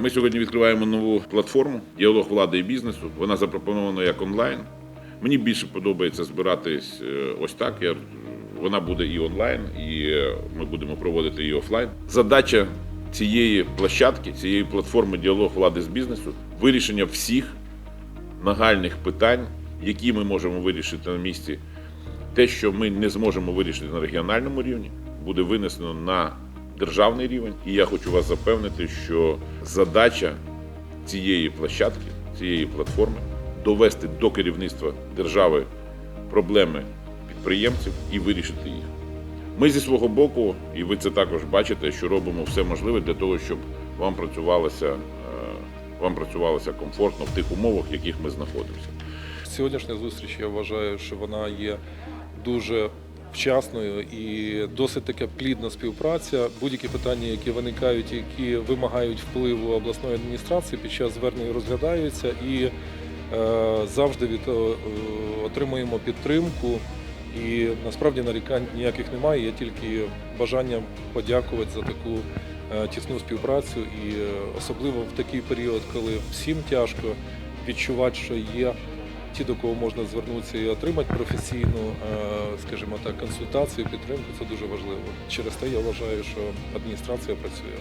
Ми сьогодні відкриваємо нову платформу Діалог влади і бізнесу. Вона запропонована як онлайн. Мені більше подобається збиратись е, ось так. Я, вона буде і онлайн, і е, ми будемо проводити її офлайн. Задача цієї площадки, цієї платформи Діалог влади з бізнесу вирішення всіх нагальних питань, які ми можемо вирішити на місці. Те, що ми не зможемо вирішити на регіональному рівні, буде винесено на державний рівень. І я хочу вас запевнити, що задача цієї площадки, цієї платформи довести до керівництва держави проблеми підприємців і вирішити їх. Ми зі свого боку, і ви це також бачите, що робимо все можливе для того, щоб вам працювалося, е, вам працювалося комфортно в тих умовах, в яких ми знаходимося. Сьогоднішня зустріч я вважаю, що вона є дуже вчасною і досить така плідна співпраця. Будь-які питання, які виникають, які вимагають впливу обласної адміністрації, під час звернень розглядаються і е, завжди від, е, отримуємо підтримку. І насправді нарікань ніяких немає. Є тільки бажання подякувати за таку е, тісну співпрацю, і особливо в такий період, коли всім тяжко відчувати, що є ті, до кого можна звернутися і отримати професійну, е, скажімо так, консультацію, підтримку. Це дуже важливо. Через те я вважаю, що адміністрація працює.